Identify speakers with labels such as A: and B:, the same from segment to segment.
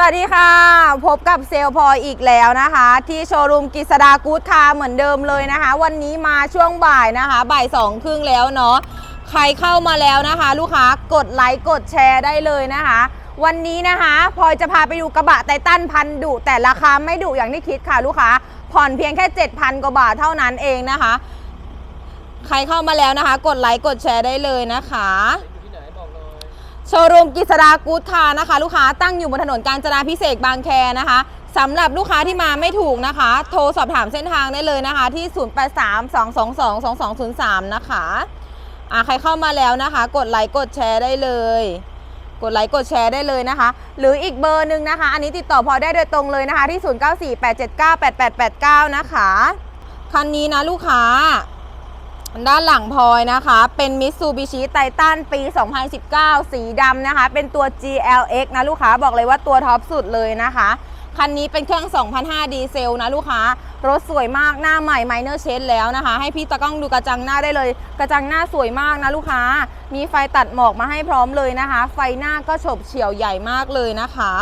A: สวัสดีค่ะ พบกับเซลพลอยอีกแล้วนะคะ ที่โชว์รูมกิษดากู๊ดคาร์เหมือนเดิมเลยนะคะ วันนี้มาช่วงบ่ายนะคะบ่ายสองครึ่งแล้วเนาะใครเข้ามาแล้วนะคะ ลูกค้ากดไลค์กดแชร์ได้เลยนะคะ วันนี้นะคะพลอยจะพาไปดูกระบะไททันพันดุแต่ราคาไม่ดุอย่างที่คิดค่ะลูกค้าผ่อนเพียงแค่ 7,000 กว่าบาทเท่านั้นเองนะคะ ใครเข้ามาแล้วนะคะ กดไลค์กดแชร์ได้เลยนะคะ โชว์รูมกิษดากูดคาร์นะคะ ลูกค้าตั้งอยู่บนถนนกาญจนาพิเศษบางแคนะคะสำหรับลูกค้าที่มาไม่ถูกนะคะ โทรสอบถามเส้นทางได้เลยนะคะ ที่ 0832222203 นะคะอะใครเข้ามาแล้วนะคะ กดไลค์กดแชร์ได้เลย กดไลค์กดแชร์ได้เลยนะคะ หรืออีกเบอร์หนึ่งนะคะ อันนี้ติดต่อพอได้โดยตรงเลยนะคะ ที่ 0948798889 นะคะ คันนี้นะลูกค้า ด้านหลังพลอยนะคะ เป็น Mitsubishi Titan ปี 2019 สีดำนะคะ เป็นตัว GLX นะลูกค้าบอกเลยว่าตัวท็อปสุดเลยนะคะ คันนี้เป็นเครื่อง 2005 ดีเซลนะลูกค้า รถสวยมากหน้าใหม่ Minor Change แล้วนะคะ ให้พี่ตะกล้องดูกระจังหน้าได้เลย กระจังหน้าสวยมากนะลูกค้า มีไฟตัดหมอกมาให้พร้อมเลยนะคะ ไฟหน้าก็ฉบเฉี่ยวใหญ่มากเลยนะคะ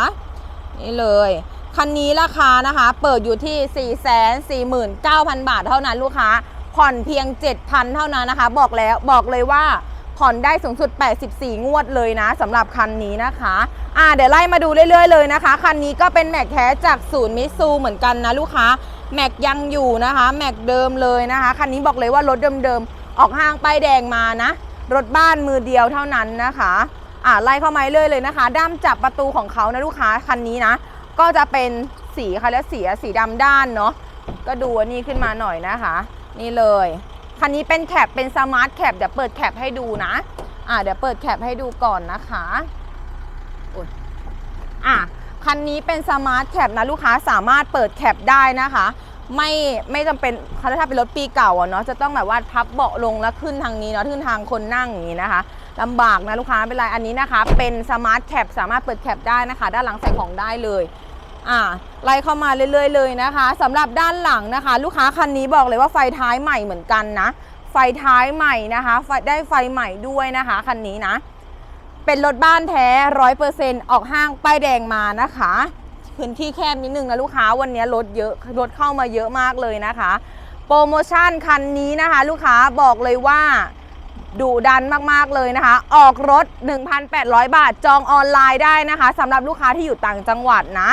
A: นี่เลยคันนี้ราคานะคะ เปิดอยู่ที่ 449,000 บาทเท่านั้นลูกค้า ผ่อนเพียง 7,000 เท่านั้นนะคะ บอกแล้วบอกเลยว่าผ่อนได้สูงสุด 84 งวดเลยนะสำหรับคันนี้นะคะ อ่า เดี๋ยวไล่มาดูเรื่อยๆเลยนะคะ คันนี้ก็เป็นแม็กแท้จากศูนย์มิซูเหมือนกันนะลูกค้า แม็กยังอยู่นะคะ แม็กเดิมเลยนะคะ คันนี้บอกเลยว่ารถเดิมๆ ออกห้างป้ายแดงมานะ รถบ้านมือเดียวเท่านั้นนะคะ อ่า ไล่เข้ามาเรื่อยเลยนะคะ ด้ามจับประตูของเขานะลูกค้า คันนี้นะ ก็จะเป็นสีค่ะแล้วสีสีดำด้านเนาะ ก็ดูนนี้ขึ้นมาหน่อยนะคะ นี่เลย คันนี้เป็นแคปเป็นสมาร์ทแคปเดี๋ยวเปิดแคปให้ดูนะ อ่าเดี๋ยวเปิดแคปให้ดูก่อนนะคะอะคันนี้เป็นสมาร์ทแคปนะลูกค้าสามารถเปิดแคปได้นะคะ ไม่ไม่จำเป็นถ้าเป็นรถปีเก่าอะเนาะจะต้องแบบว่าพับเบาะลงแล้วขึ้นทางนี้เนาะขึ้นทางคนนั่งอย่างนี้นะคะลำบากนะลูกค้าไม่เป็นไรอันนี้นะคะ เป็นสมาร์ทแคปสามารถเปิดแคปได้นะคะ ด้านหลังใส่ของได้เลย อ่าไล่เข้ามาเรื่อยๆเลยนะคะสำหรับด้านหลังนะคะ ลูกค้าคันนี้บอกเลยว่าไฟท้ายใหม่เหมือนกันนะ ไฟท้ายใหม่นะคะไฟได้ไฟใหม่ด้วยนะคะคันนี้นะ เป็นรถบ้านแท้ร้อยเปอร์เซ็นต์ออกห้างป้ายแดงมานะคะ พื้นที่แคบนิดนึงนะลูกค้าวันนี้รถเยอะรถเข้ามาเยอะมากเลยนะคะ โปรโมชั่นคันนี้นะคะ ลูกค้าบอกเลยว่าดุดันมาก ๆ เลยนะคะ ออกรถ 1,800 บาท จองออนไลน์ได้นะคะสำหรับลูกค้าที่อยู่ต่างจังหวัดนะ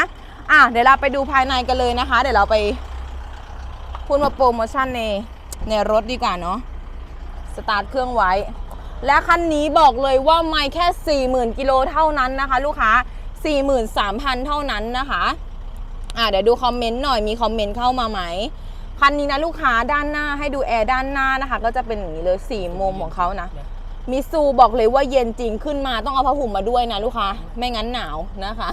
A: อะเดี๋ยวเราไปดูภายในกันเลยนะคะ เดี๋ยวเราไปพูดมาโปรโมชั่นในในรถดีกว่าเนาะสตาร์ทเครื่องไว้ และคันนี้บอกเลยว่าไม่แค่ 40,000กิโลเท่านั้นนะคะ ลูกค้า 43,000 เท่านั้นนะคะอะเดี๋ยวดูคอมเมนต์หน่อยมีคอมเมนต์เข้ามาไหมคันนี้นะลูกค้าด้านหน้าให้ดูแอร์ด้านหน้านะคะ ก็จะเป็นอย่างนี้เลย4มุมของเขานะมิซูบอกเลยว่าเย็นจริงขึ้นมาต้องเอาผ้าห่มมาด้วยนะลูกค้า ไม่งั้นหนาวนะคะ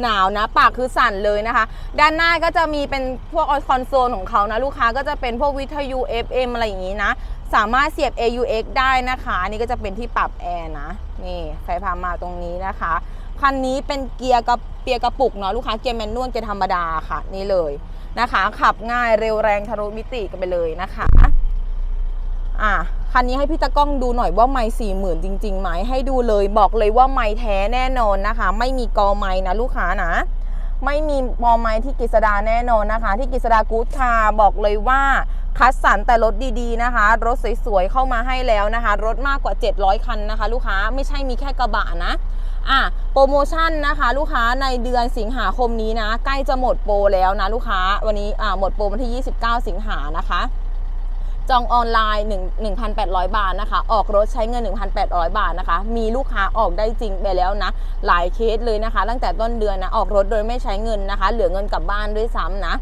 A: หนาวนะ ปากคือสั่นเลยนะคะ ด้านหน้าก็จะมีเป็นพวกคอนโซลของเขานะลูกค้าก็จะเป็นพวกวิทยุ FM อะไรอย่างนี้นะ สามารถเสียบ AUX ได้นะคะ อันนี่ก็จะเป็นที่ปรับแอร์นะ นี่ไฟพามาตรงนี้นะคะ คันนี้เป็นเกียร์กับเปียร์กระปุกเนาะลูกค้าเกียร์แมนนวลเกียร์ธรรมดาค่ะ นี่เลยนะคะ ขับง่ายเร็วแรงทะลุมิติกันไปเลยนะคะ อะคันนี้ให้พี่ตะกล้องดูหน่อยว่าไม่สี่หมื่นจริงๆไหมให้ดูเลยบอกเลยว่าไม่แท้แน่นอนนะคะ ไม่มีกอไม้นะลูกค้านะ ไม่มีมอไม้ที่กฤษดาแน่นอนนะคะ ที่กฤษดากู๊ดคาบอกเลยว่าคัดสรรแต่รถดีๆนะคะ รถสวยๆเข้ามาให้แล้วนะคะ รถมากกว่า 700 คันนะคะ ลูกค้าไม่ใช่มีแค่กระบะนะอะโปรโมชั่นนะคะลูกค้าในเดือนสิงหาคมนี้นะ ใกล้จะหมดโปรแล้วนะลูกค้าวันนี้อ่าหมดโปรวันที่ 29 สิงหานะคะ จองออนไลน์1 1,800 บาทนะคะ ออกรถใช้เงิน 1,800 บาทนะคะ มีลูกค้าออกได้จริงไปแล้วนะ หลายเคสเลยนะคะ ตั้งแต่ต้นเดือนนะ ออกรถโดยไม่ใช้เงินนะคะ เหลือเงินกลับบ้านด้วยซ้ำนะ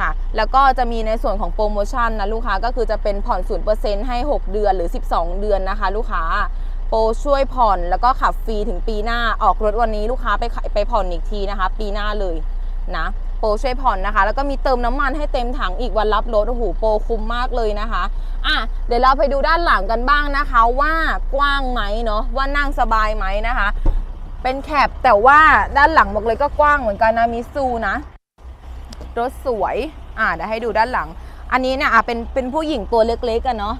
A: ค่ะแล้วก็จะมีในส่วนของโปรโมชั่นนะลูกค้าก็คือจะเป็นผ่อน 0%ให้ 6 เดือนหรือ 12 เดือนนะคะ ลูกค้าโปรช่วยผ่อนแล้วก็ขับฟรีถึงปีหน้าออกรถวันนี้ลูกค้าไปไปผ่อนอีกทีนะคะ ปีหน้าเลยนะ ปรช่วยผ่อนนะคะ แล้วก็มีเติมน้ำมันให้เต็มถังอีกวันรับรถโอ้โหโปรคุ้มมากเลยนะคะอะเดี๋ยวเราไปดูด้านหลังกันบ้างนะคะว่ากว้างไหมเนาะว่านั่งสบายไหมนะคะ เป็นแคปแต่ว่าด้านหลังบอกเลยก็กว้างเหมือนกันนะมิซูนะรถสวยอะเดี๋ยวให้ดูด้านหลัง อันนี้เนี่ยอะเป็นเป็นผู้หญิงตัวเล็กๆกันเนาะ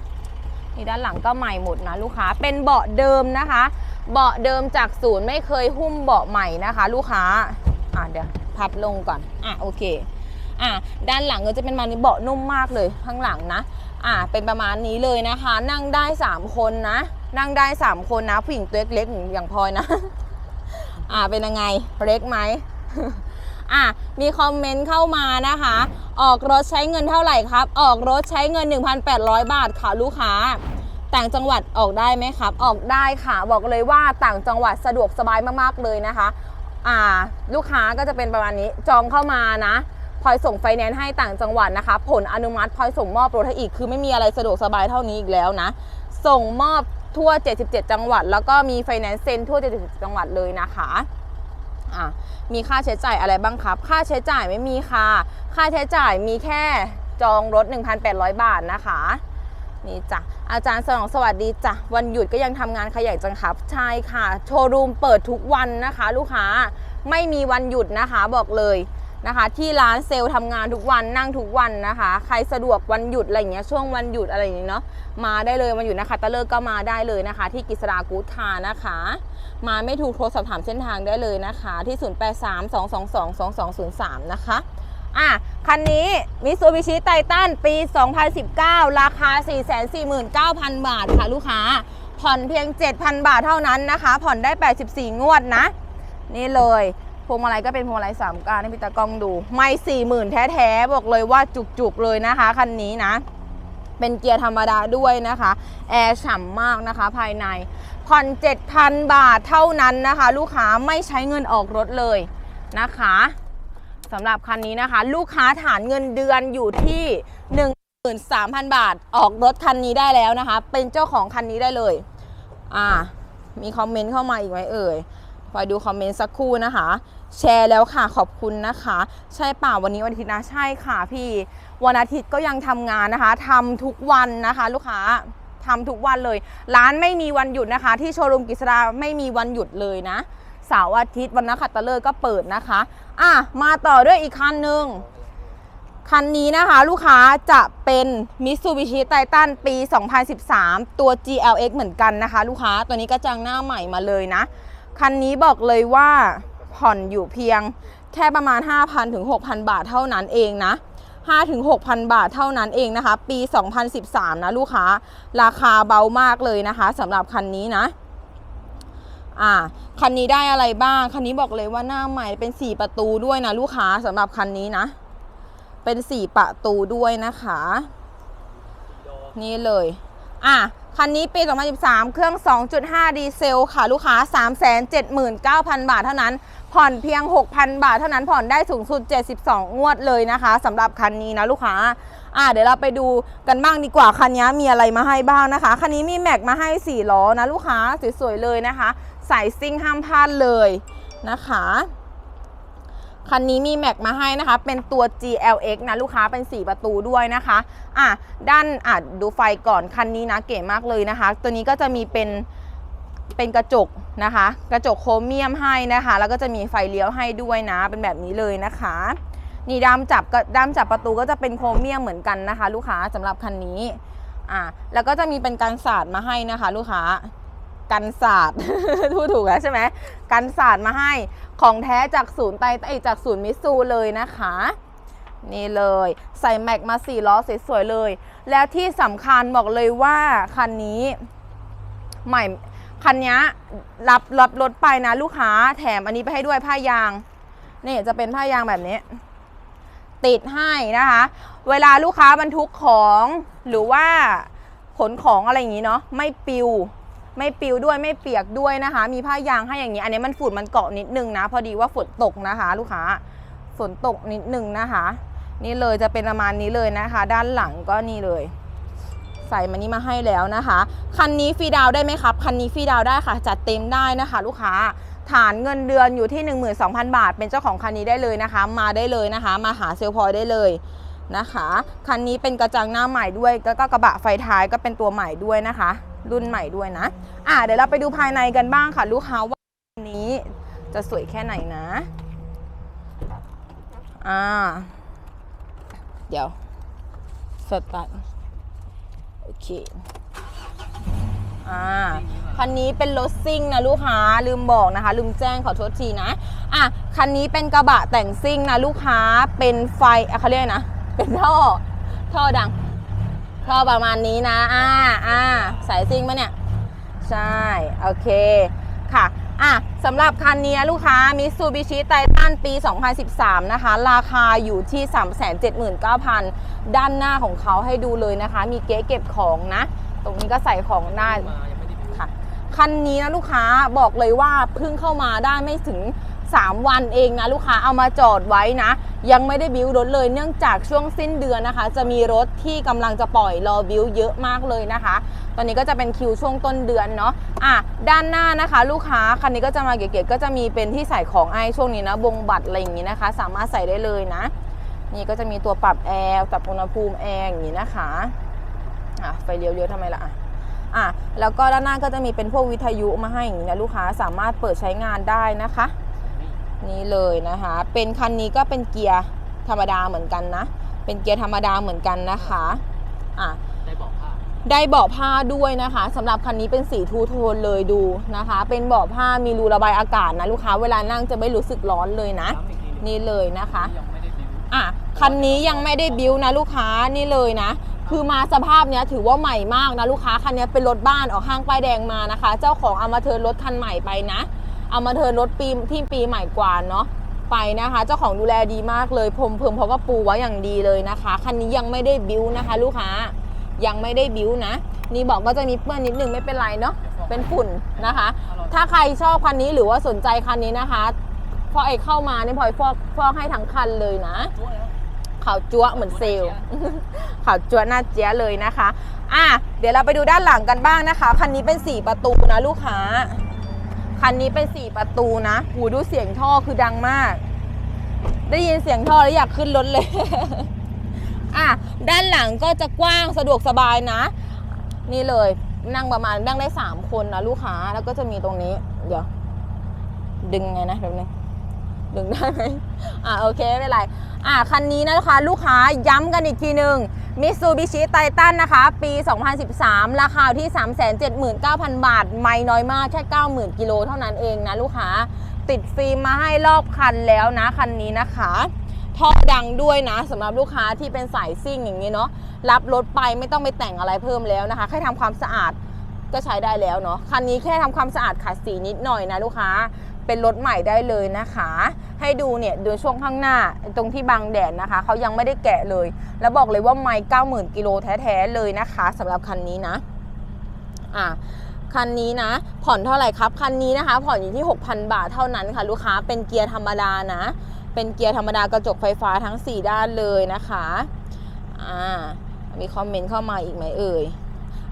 A: นี่ด้านหลังก็ใหม่หมดนะลูกค้าเป็นเบาะเดิมนะคะ เบาะเดิมจากศูนย์ไม่เคยหุ้มเบาะใหม่นะคะ ลูกค้าอะเดี๋ยว พับลงก่อน อะโอเค อะด้านหลังก็จะเป็นมานี้เบาะนุ่มมากเลยข้างหลังนะ อะเป็นประมาณนี้เลยนะคะ นั่งได้ 3 คนนะ นั่งได้ 3 คนนะผู้หญิงตัวเล็กๆอย่างพลอยนะ อะเป็นยังไงเล็กไหมอะมีคอมเมนต์เข้ามานะคะ ออกรถใช้เงินเท่าไหร่ครับ ออกรถใช้เงิน 1,800 บาทค่ะลูกค้า ต่างจังหวัดออกได้ไหมครับ ออกได้ค่ะ บอกเลยว่าต่างจังหวัดสะดวกสบายมากๆเลยนะคะ อ่าลูกค้าก็จะเป็นประมาณนี้จองเข้ามานะพลอยส่งไฟแนนซ์ให้ต่างจังหวัดนะคะ ผลอนุมัติพลอยส่งมอบรถให้อีก คือไม่มีอะไรสะดวกสบายเท่านี้อีกแล้วนะ ส่งมอบทั่ว 77 จังหวัด แล้วก็มีไฟแนนซ์เซ็นทั่ว 77 จังหวัดเลยนะคะอะมีค่าใช้จ่ายอะไรบ้างครับ ค่าใช้จ่ายไม่มีค่ะ ค่าใช้จ่ายมีแค่จองรถ 1,800 บาทนะคะ นี่จ้ะอาจารย์สนองสวัสดีจ้ะวันหยุดก็ยังทำงานขยันจังครับใช่ค่ะ โชว์รูมเปิดทุกวันนะคะ ลูกค้าไม่มีวันหยุดนะคะบอกเลยนะคะ ที่ร้านเซลล์ทำงานทุกวันนั่งทุกวันนะคะ ใครสะดวกวันหยุดอะไรอย่างเงี้ยช่วงวันหยุดอะไรอย่างเงี้ยเนาะมาได้เลยวันหยุดนะคะตะเลิกก็มาได้เลยนะคะ ที่กิษรากู๊ดคาร์นะคะ มาไม่ถูกโทรสอบถามเส้นทางได้เลยนะคะ ที่ 0832222203 นะคะ อะคันนี้มิซูบิชิไททันปี 2019 ราคา 449,000 บาทค่ะลูกค้า ผ่อนเพียง 7,000 บาทเท่านั้นนะคะ ผ่อนได้ 84 งวดนะ นี่เลยพวงมาลัยก็เป็นพวงมาลัย3การให้พี่ตากล้องดู ไม่40,000แท้ๆ บอกเลยว่าจุกๆเลยนะคะ คันนี้นะ เป็นเกียร์ธรรมดาด้วยนะคะ แอร์ฉ่ำมากนะคะภายใน ผ่อน7,000บาทเท่านั้นนะคะ ลูกค้าไม่ใช้เงินออกรถเลยนะคะ สำหรับคันนี้นะคะ ลูกค้าฐานเงินเดือนอยู่ที่ 13,000 บาท ออกรถคันนี้ได้แล้วนะคะ เป็นเจ้าของคันนี้ได้เลย อ่า มีคอมเมนต์เข้ามาอีกไหมเอ่ยไปดูคอมเมนต์สักครู่นะคะ แชร์แล้วค่ะขอบคุณนะคะ ใช่ป่าวันนี้วันอาทิตย์นะใช่ค่ะพี่วันอาทิตย์ก็ยังทำงานนะคะทำทุกวันนะคะ ลูกค้าทำทุกวันเลย ร้านไม่มีวันหยุดนะคะ ที่โชว์รูมกิษดาไม่มีวันหยุดเลยนะ เสาร์อาทิตย์วันนักขัตฤกษ์ก็เปิดนะคะ อะมาต่อด้วยอีกคันหนึ่งคันนี้นะคะลูกค้าจะเป็น Mitsubishi Titan ปี 2013 ตัว GLX เหมือนกันนะคะ ลูกค้าตัวนี้ก็จังหน้าใหม่มาเลยนะ คันนี้บอกเลยว่าผ่อนอยู่เพียงแค่ประมาณ 5,000ถึง6,000 บาทเท่านั้นเองนะ5ถึง6,000 บาทเท่านั้นเองนะคะ ปี 2013 นะลูกค้า ราคาเบามากเลยนะคะสำหรับคันนี้นะ อ่าคันนี้ได้อะไรบ้าง คันนี้บอกเลยว่าหน้าใหม่เป็น4ประตูด้วยนะลูกค้าสำหรับคันนี้นะ เป็น4ประตูด้วยนะคะ นี่เลย อะคันนี้ปี 2013 เครื่อง 2.5 ดีเซลค่ะลูกค้า 379,000 บาทเท่านั้น ผ่อนเพียง 6,000 บาทเท่านั้นผ่อนได้สูงสุด 72 งวดเลยนะคะสำหรับคันนี้นะลูกค้า อะเดี๋ยวเราไปดูกันบ้างดีกว่า คันนี้มีอะไรมาให้บ้างนะคะ คันนี้มีแม็กมาให้ 4 ล้อนะลูกค้าสวยๆเลยนะคะ ใส่ซิ่งห้ามพลาดเลยนะคะ คันนี้มีแม็กมาให้นะคะ เป็นตัว GLX นะลูกค้าเป็น 4 ประตูด้วยนะคะ อะด้านอะดูไฟก่อนคันนี้นะเก๋มากเลยนะคะ ตัวนี้ก็จะมีเป็นเป็นกระจกนะคะ กระจกโครเมียมให้นะคะ แล้วก็จะมีไฟเลี้ยวให้ด้วยนะ เป็นแบบนี้เลยนะคะ นี่ด้ามจับก็ด้ามจับประตูก็จะเป็นโครเมียมเหมือนกันนะคะ ลูกค้าสำหรับคันนี้อะแล้วก็จะมีเป็นกันศาสตร์มาให้นะคะ ลูกค้า กันศาสตร์พูดถูกแล้วใช่ไหมกันศาสตร์มาให้ของแท้จากศูนย์ไตไอจากศูนย์มิตซูเลยนะคะ นี่เลย ใส่แม็กมาสี่ล้อสวยๆเลย แล้วที่สำคัญบอกเลยว่าคันนี้ใหม่คันนี้รับรับรถไปนะลูกค้าแถมอันนี้ไปให้ด้วยผ้ายาง นี่จะเป็นผ้ายางแบบนี้ ติดให้นะคะ เวลาลูกค้าบรรทุกของหรือว่าขนของอะไรอย่างนี้เนาะไม่ปิว ไม่ปิวด้วยไม่เปียกด้วยนะคะ มีผ้ายางให้อย่างนี้ อันนี้มันฝุ่นมันเกาะนิดนึงนะ พอดีว่าฝนตกนะคะ ลูกค้าฝนตกนิดนึงนะคะ นี่เลยจะเป็นประมาณนี้เลยนะคะ ด้านหลังก็นี่เลย ใส่มานี้มาให้แล้วนะคะ คันนี้ฟรีดาวได้ไหมครับ คันนี้ฟรีดาวได้ค่ะ จัดเต็มได้นะคะ ลูกค้าฐานเงินเดือนอยู่ที่ 12,000 บาท เป็นเจ้าของคันนี้ได้เลยนะคะ มาได้เลยนะคะ มาหาเซลพอยได้เลยนะคะ คันนี้เป็นกระจังหน้าใหม่ด้วย แล้วก็กระบะไฟท้ายก็เป็นตัวใหม่ด้วยนะคะ รุ่นใหม่ด้วยนะ อ่าเดี๋ยวเราไปดูภายในกันบ้างค่ะ ลูกค้าว่าคันนี้จะสวยแค่ไหนนะ อ่า เดี๋ยว สตาร์ทโอเค อ่า คันนี้เป็นรถซิ่งนะลูกค้า ลืมบอกนะคะ ลืมแจ้งขอโทษทีนะ อะ คันนี้เป็นกระบะแต่งซิ่งนะลูกค้า เป็นไฟเขาเรียกอะไรนะ เป็นท่อ ท่อดัง ท่อประมาณนี้นะ อ่าอ่าสายซิ่งปะเนี่ย ใช่ โอเค ค่ะอะสำหรับคันนี้ลูกค้า Mitsubishi Titan ปี 2013 นะคะ ราคาอยู่ที่ 379,000 ด้านหน้าของเขาให้ดูเลยนะคะ มีเก๊เก็บของนะ ตรงนี้ก็ใส่ของได้ค่ะ คันนี้นะลูกค้าบอกเลยว่าเพิ่งเข้ามาได้ไม่ถึง 3 วันเองนะลูกค้าเอามาจอดไว้นะ ยังไม่ได้บิวรถเลยเนื่องจากช่วงสิ้นเดือนนะคะ จะมีรถที่กำลังจะปล่อยรอบิวเยอะมากเลยนะคะ ตอนนี้ก็จะเป็นคิวช่วงต้นเดือนเนาะอะด้านหน้านะคะ ลูกค้าคันนี้ก็จะมาเก๋ๆก็จะมีเป็นที่ใส่ของไอ้ช่วงนี้นะบงบัตรอะไรอย่างนี้นะคะ สามารถใส่ได้เลยนะ นี่ก็จะมีตัวปรับแอร์ปรับอุณหภูมิแอร์อย่างนี้นะคะอะไฟเลี้ยวเลี้ยวทำไมละอะอะแล้วก็ด้านหน้าก็จะมีเป็นพวกวิทยุมาให้อย่างนี้นะลูกค้าสามารถเปิดใช้งานได้นะคะ นี่เลยนะคะ เป็นคันนี้ก็เป็นเกียร์ธรรมดาเหมือนกันนะ เป็นเกียร์ธรรมดาเหมือนกันนะคะอะ
B: ได้บอกผ้า
A: ได้เบาะผ้าด้วยนะคะสำหรับคันนี้เป็นสีทูโทนเลยดูนะคะ เป็นเบาะผ้ามีรูระบายอากาศนะลูกค้าเวลานั่งจะไม่รู้สึกร้อนเลยนะ
B: ย้ำอีกทีหง
A: นี่เลยนะคะ
B: ยังไม่ได้บิว
A: อะคันนี้ยังไม่ได้บิวนะลูกค้านี่เลยนะ คือมาสภาพเนี้ยถือว่าใหม่มากนะลูกค้าคันนี้เป็นรถบ้านออกห้างป้ายแดงมานะคะ เจ้าของเอามาเทิร์นรถคันใหม่ไปนะ เอามาเทินรถปีที่ปีใหม่กว่าเนาะไปนะคะ เจ้าของดูแลดีมากเลยพรมเพิ่มเขาก็ปูไว้อย่างดีเลยนะคะคันนี้ยังไม่ได้บิวนะคะ ลูกค้ายังไม่ได้บิวนะ นี่บอกว่าจะมีเปื้อนนิดนึงไม่เป็นไรเนาะเป็นฝุ่นนะคะ ถ้าใครชอบคันนี้หรือว่าสนใจคันนี้นะคะพอไอเข้ามาเนี่ยพลอยฟอกฟอกให้ทั้งคันเลยนะขาวจั๊วเหมือนเซลล์ขาวจั๊วหน้าเจ๊ยเลยนะคะ อะเดี๋ยวเราไปดูด้านหลังกันบ้างนะคะ คันนี้เป็น 4 ประตูนะลูกค้า คันนี้เป็นสี่ประตูนะหูดูเสียงท่อคือดังมาก ได้ยินเสียงท่อแล้วอยากขึ้นรถเลย อะ ด้านหลังก็จะกว้างสะดวกสบายนะ นี่เลย นั่งประมาณนั่งได้สามคนนะลูกค้า แล้วก็จะมีตรงนี้ เดี๋ยว ดึงไงนะเดี๋ยวนึง ดึงได้ไหมอะโอเคไม่เป็นไรอะคันนี้นะคะลูกค้าย้ำกันอีกทีหนึ่ง Mitsubishi Titan นะคะ ปี 2013 ราคาที่ 379,000 บาท ไม่น้อยมากแค่ 90,000 กิโลเท่านั้นเองนะลูกค้า ติดฟิล์มมาให้รอบคันแล้วนะ คันนี้นะคะ ท่อดังด้วยนะสำหรับลูกค้าที่เป็นสายซิ่งอย่างนี้เนาะรับรถไปไม่ต้องไปแต่งอะไรเพิ่มแล้วนะคะ แค่ทำความสะอาดก็ใช้ได้แล้วเนาะคันนี้แค่ทำความสะอาดขัดสีนิดหน่อยนะลูกค้าเป็นรถใหม่ได้เลยนะคะ ให้ดูเนี่ยดูช่วงข้างหน้าตรงที่บังแดดนะคะเขายังไม่ได้แกะเลย แล้วบอกเลยว่าไม่เก้าหมื่นกิโลแท้ๆเลยนะคะสำหรับคันนี้นะอะคันนี้นะผ่อนเท่าไหร่ครับคันนี้นะคะ ผ่อนอยู่ที่ 6,000 บาทเท่านั้นค่ะ ลูกค้าเป็นเกียร์ธรรมดานะ เป็นเกียร์ธรรมดากระจกไฟฟ้าทั้ง 4 ด้านเลยนะคะอ่ามีคอมเมนต์เข้ามาอีกไหมเอ่ย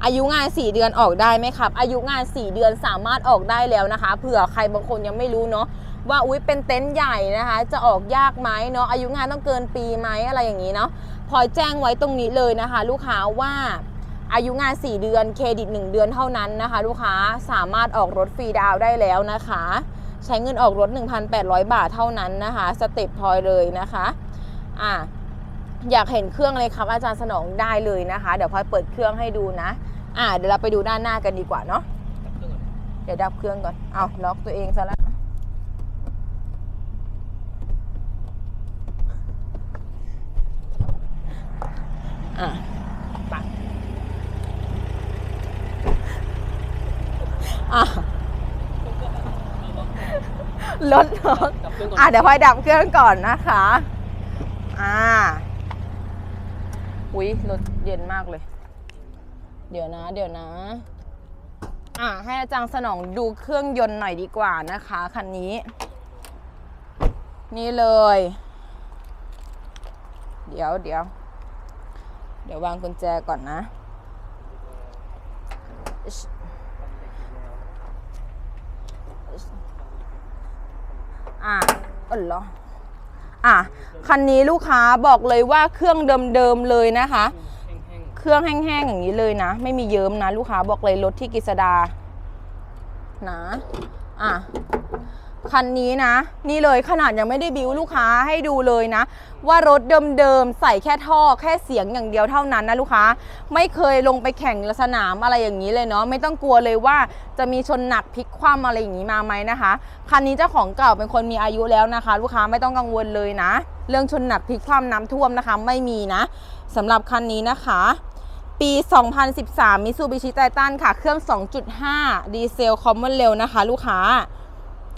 A: อายุงาน 4 เดือนออกได้ไหมครับ อายุงาน 4 เดือนสามารถออกได้แล้วนะคะ เผื่อใครบางคนยังไม่รู้เนาะ ว่าอุ้ยเป็นเต็นท์ใหญ่นะคะ จะออกยากไหมเนาะอายุงานต้องเกินปีไหมอะไรอย่างนี้เนาะพลอยแจ้งไว้ตรงนี้เลยนะคะ ลูกค้าว่าอายุงาน 4 เดือนเครดิต 1 เดือนเท่านั้นนะคะ ลูกค้าสามารถออกรถฟรีดาวได้แล้วนะคะ ใช้เงินออกรถ 1,800 บาทเท่านั้นนะคะสเต็ปพลอยเลยนะคะอะอยากเห็นเครื่องเลยครับอาจารย์สนองได้เลยนะคะ เดี๋ยวพลอยเปิดเครื่องให้ดูนะอ่าเดี๋ยวเราไปดูด้านหน้ากันดีกว่าเนาะ
B: เดี๋
A: ยวดับเครื่องก่อนเอาล็อกตัวเองซะแล้ว อะไปอะรถล็อก
B: กับเครื่องก่อน
A: อะเดี๋ยวพลอยดับเครื่องก่อนนะคะ อ่า อุ้ยรถเย็นมากเลย เดี๋ยวนะ เดี๋ยวนะ อะให้อาจารย์สนองดูเครื่องยนต์หน่อยดีกว่านะคะคันนี้ นี่เลย เดี๋ยวเดี๋ยว เดี๋ยววางกุญแจก่อนนะ อะอ๋อเหรออะคันนี้ลูกค้าบอกเลยว่าเครื่องเดิมๆเลยนะคะ เครื่องแห้งๆอย่างนี้เลยนะ ไม่มีเยิ้มนะ ลูกค้าบอกเลยรถที่กฤษดานะ อะ คันนี้นะ นี่เลยขนาดยังไม่ได้บิวลูกค้าให้ดูเลยนะ ว่ารถเดิมๆใส่แค่ท่อแค่เสียงอย่างเดียวเท่านั้นนะลูกค้า ไม่เคยลงไปแข่งสนามอะไรอย่างนี้เลยเนาะไม่ต้องกลัวเลยว่าจะมีชนหนักพลิกคว่ำอะไรอย่างนี้มาไหมนะคะคันนี้เจ้าของเก่าเป็นคนมีอายุแล้วนะคะ ลูกค้าไม่ต้องกังวลเลยนะ เรื่องชนหนักพลิกคว่ำน้ำท่วมนะคะ ไม่มีนะสำหรับคันนี้นะคะปี 2013 Mitsubishi Titan ค่ะ เครื่อง 2.5 ดีเซลคอมมอนเร็วนะคะ ลูกค้า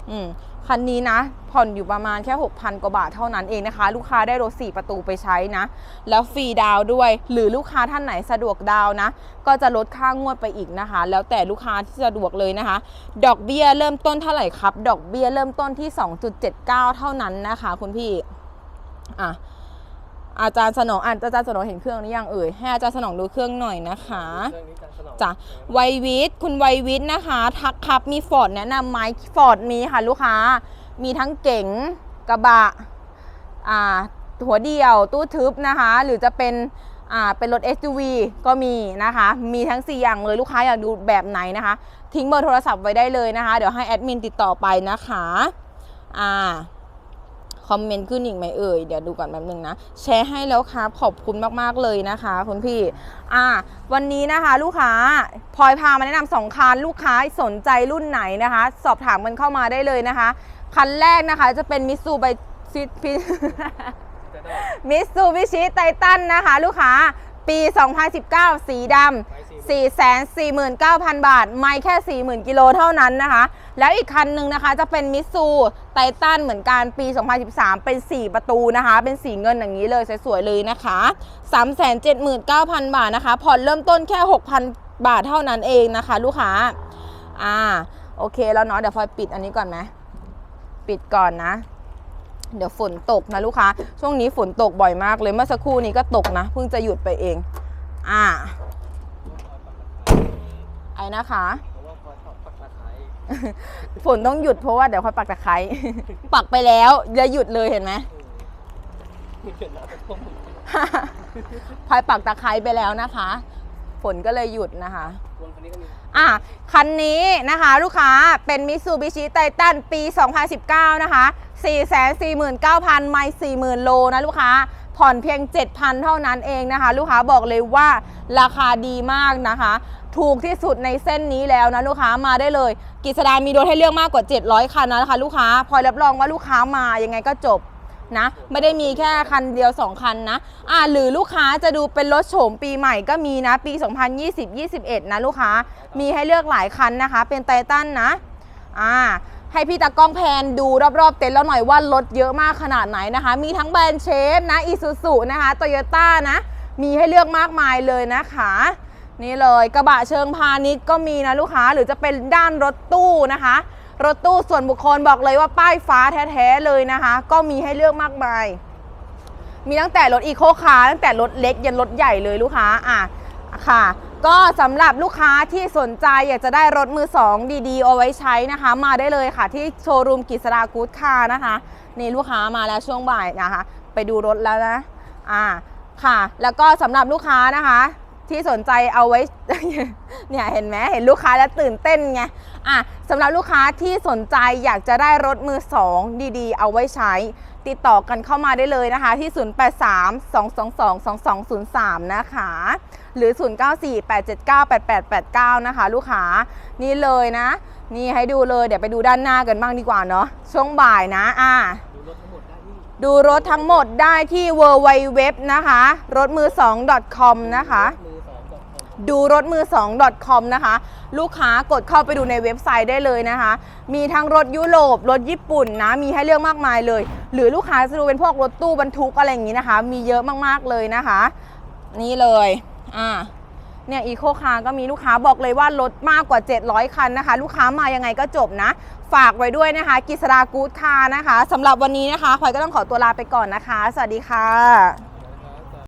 A: อืมคันนี้นะ ผ่อนอยู่ประมาณแค่ 6,000 กว่าบาทเท่านั้นเองนะคะ ลูกค้าได้รถ 4 ประตูไปใช้นะ แล้วฟรีดาวด้วย หรือลูกค้าท่านไหนสะดวกดาวน์นะ ก็จะลดค่างวดไปอีกนะคะ แล้วแต่ลูกค้าที่สะดวกเลยนะคะ ดอกเบี้ยเริ่มต้นเท่าไหร่ครับ ดอกเบี้ยเริ่มต้นที่ 2.79 เท่านั้นนะคะ คุณพี่อะ อาจารย์สนองอะอาจารย์สนองเห็นเครื่องหรือยังเอ่ยให้อาจารย์สนองดูเครื่องหน่อยนะคะ
B: เครื่องนี้การสนอง
A: จ้ะไววิทคุณไววิทนะคะ ทักครับมีฟอร์ดแนะนำไหมฟอร์ดมีค่ะลูกค้า มีทั้งเก๋งกระบะอ่าหัวเดียวตู้ทึบนะคะ หรือจะเป็นอ่าเป็นรถ SUV ก็มีนะคะ มีทั้ง 4 อย่างเลยลูกค้าอยากดูแบบไหนนะคะ ทิ้งเบอร์โทรศัพท์ไว้ได้เลยนะคะ เดี๋ยวให้แอดมินติดต่อไปนะคะอ่า คอมเมนต์ขึ้นอีกไหมเอ่ย เดี๋ยวดูก่อนแป๊บนึงนะ แชร์ให้แล้วครับ ขอบคุณมากๆเลยนะคะ คุณพี่ อ่า วันนี้นะคะ ลูกค้าพลอยพามาแนะนำสองคันลูกค้าสนใจรุ่นไหนนะคะ สอบถามกันเข้ามาได้เลยนะคะ คันแรกนะคะจะเป็นมิสูไบซิพิ
B: จะได้
A: มิสูบิชิไททันนะคะ ลูกค้าปี 2019 สีดำ
B: ไปสี่
A: 449,000 บาท ไม่แค่ 40,000 กิโลเท่านั้นนะคะ แล้วอีกคันหนึ่งนะคะจะเป็นมิสูไททันเหมือนกันปี 2013 เป็น 4 ประตูนะคะ เป็นสีเงินอย่างนี้เลย สวยๆเลยนะคะ 379,000 บาทนะคะ ผ่อนเริ่มต้นแค่ 6,000 บาทเท่านั้นเองนะคะ ลูกค้า อ่า โอเคแล้วเนาะ เดี๋ยวฟอยปิดอันนี้ก่อนไหม ปิดก่อนนะเดี๋ยวฝนตกนะลูกค้า ช่วงนี้ฝนตกบ่อยมากเลย เมื่อสักครู่นี้ก็ตกนะ เพิ่งจะหยุดไปเอง อ่า ไอ้นะคะ
B: เพราะว่าพอชอบปักตะไคร้
A: ฝนต้องหยุดเพราะว่าเดี๋ยวค่อยปักตะไคร้ ปักไปแล้วอย่าหยุดเลยเห็นไหม
B: มีเห็นน้ำเป็นท่วม
A: พลอยปักตะไคร้ไปแล้วนะคะ ฝนก็เลยหยุดนะคะ
B: วนคันนี้ก็มี
A: อะคันนี้นะคะลูกค้าเป็น Mitsubishi Titan ปี 2019 นะคะ 449,000 ไมล์40,000 โลนะลูกค้า ผ่อนเพียง 7,000 เท่านั้นเองนะคะ ลูกค้าบอกเลยว่าราคาดีมากนะคะ ถูกที่สุดในเส้นนี้แล้วนะลูกค้ามาได้เลยกิษดามีรถให้เลือกมากกว่า 700 คันนะคะ ลูกค้าพลอยรับรองว่าลูกค้ามายังไงก็จบนะไม่ได้มีแค่คันเดียว 2 คันนะอ่าหรือลูกค้าจะดูเป็นรถโฉมปีใหม่ก็มีนะ ปี 2020-21 นะลูกค้ามีให้เลือกหลายคันนะคะ เป็นไททันนะอ่าให้พี่ตากล้องแพนดูรอบๆ เต็นท์แล้วหน่อยว่ารถเยอะมากขนาดไหนนะคะ มีทั้งแบรนด์เชฟนะอีซูซูนะคะโตโยต้านะ มีให้เลือกมากมายเลยนะคะ นี่เลยกระบะเชิงพาณิชย์ก็มีนะลูกค้าหรือจะเป็นด้านรถตู้นะคะ รถตู้ส่วนบุคคลบอกเลยว่าป้ายฟ้าแท้ๆเลยนะคะ ก็มีให้เลือกมากมาย มีตั้งแต่รถอีโคคาร์ตั้งแต่รถเล็กยันรถใหญ่เลยลูกค้าอะค่ะ ก็สำหรับลูกค้าที่สนใจอยากจะได้รถมือสองดีๆ เอาไว้ใช้นะคะ มาได้เลยค่ะที่โชว์รูมกิษรากูดคาร์นะคะนี่ลูกค้ามาแล้วช่วงบ่ายนะคะ ไปดูรถแล้วนะอ่าค่ะ แล้วก็สำหรับลูกค้านะคะ ที่สนใจเอาไว้ เนี่ยเห็นไหมเห็นลูกค้าแล้วตื่นเต้นไงอะสำหรับลูกค้าที่สนใจอยากจะได้รถมือสองดีๆ เอาไว้ใช้ ติดต่อกันเข้ามาได้เลยนะคะ ที่ 0832222203 นะคะ หรือ 0948798889 นะคะ ลูกค้านี่เลยนะ นี่ให้ดูเลยเดี๋ยวไปดูด้านหน้ากันบ้างดีกว่าเนาะช่วงบ่ายนะอ่า
B: ดูรถทั้งหมดได้ที่
A: ดูรถทั้งหมดได้ที่ w w w นะคะรถมือ 2 .com นะคะ ดูรถมือ 2 .com นะคะ ลูกค้ากดเข้าไปดูในเว็บไซต์ได้เลยนะคะ มีทั้งรถยุโรป รถญี่ปุ่นนะ มีให้เลือกมากมายเลย หรือลูกค้าจะดูเป็นพวกรถตู้บรรทุกอะไรอย่างนี้นะคะ มีเยอะมากๆเลยนะคะ นี่เลยอ่าเนี่ยอีโคคาร์ก็มีลูกค้าบอกเลยว่ารถมากกว่า 700 คันนะคะ ลูกค้ามายังไงก็จบนะ ฝากไว้ด้วยนะคะกิษรากูดคาร์นะคะสำหรับวันนี้นะคะพลอยก็ต้องขอตัวลาไปก่อนนะคะ สวัสดีค่ะ